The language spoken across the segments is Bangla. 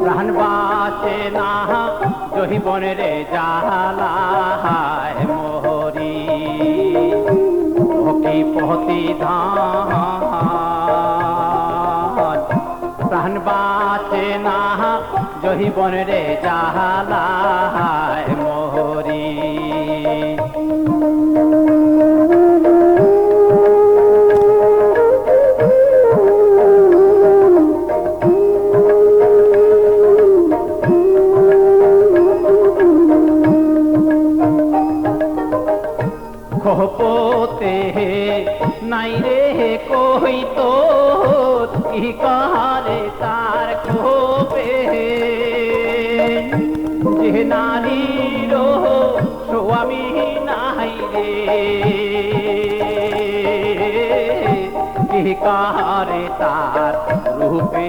প্রাণ রে জালায় মোহরি। ভকি পহতি ধান। বাঁচে না খোপতে নাই রে কই তো কি কারে তার খোপে যে নারীর স্বামী নাই রে। কি কারে তার রূপে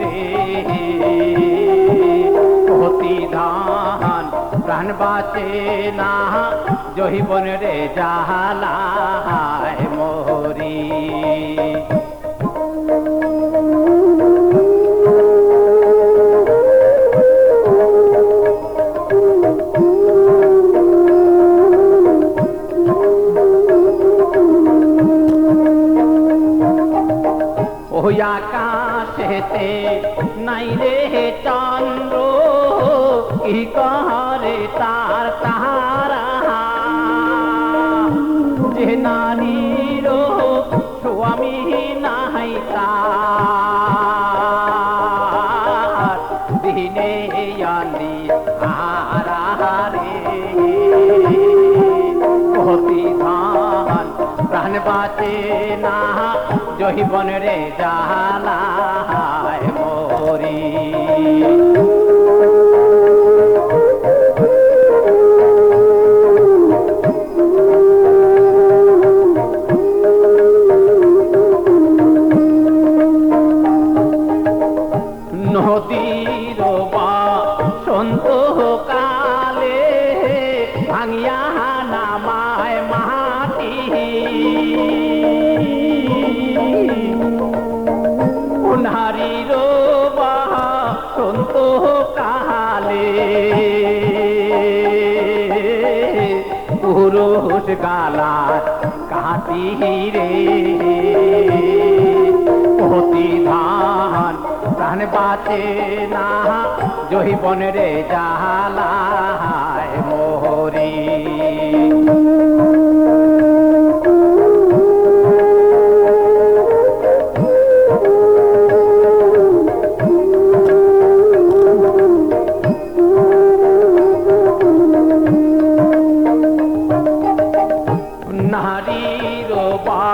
রে? প্রাণ বাঁচে না। জহিবন রে জাহালায় মোহরি। ওই আকাশেতে নাই রে চন্দ্র। কি কারে তার তাহারা? যে নারীর স্বামী নাই তার দিনে আনি প্রাণ বাঁচে না জহিবন রে জালায় মরি। সন্ত কালে ভাঙিয়া নামায় মাটি। নারীর বা সন্ত কালে পুরুষ গালা কাটি রে প্রতিধান প্রাণ বাঁচে না জহিবন রে জালায় মোহরি। নারীর বা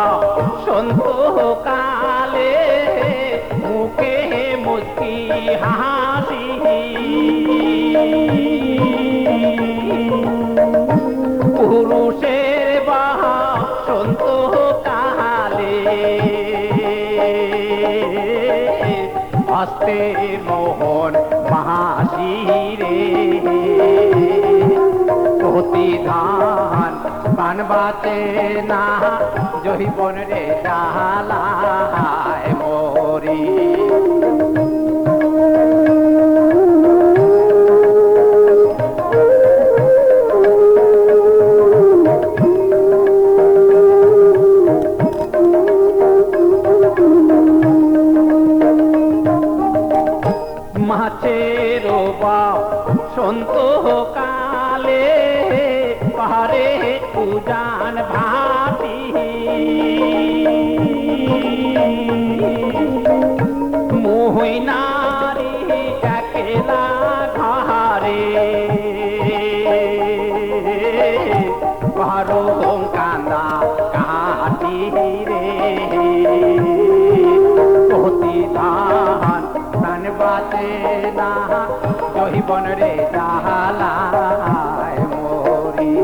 হস্তে মোহন মাসি রে প্রতিধান পান বাতে না জহিবন রে ডালায় মরি। মাছের বা সন্ত কালে পাহাড়ে উজান ভাতি মোহিনারি জহিবন রে জাহালায় মরি।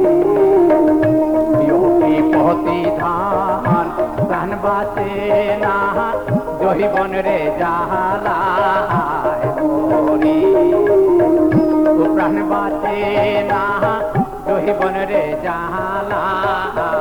যোগী প্রতিধান প্রাণ বাঁচে না জহিবন রে জাহালায় মরি। প্রাণ বাঁচে না জহিবন রে জাহালায়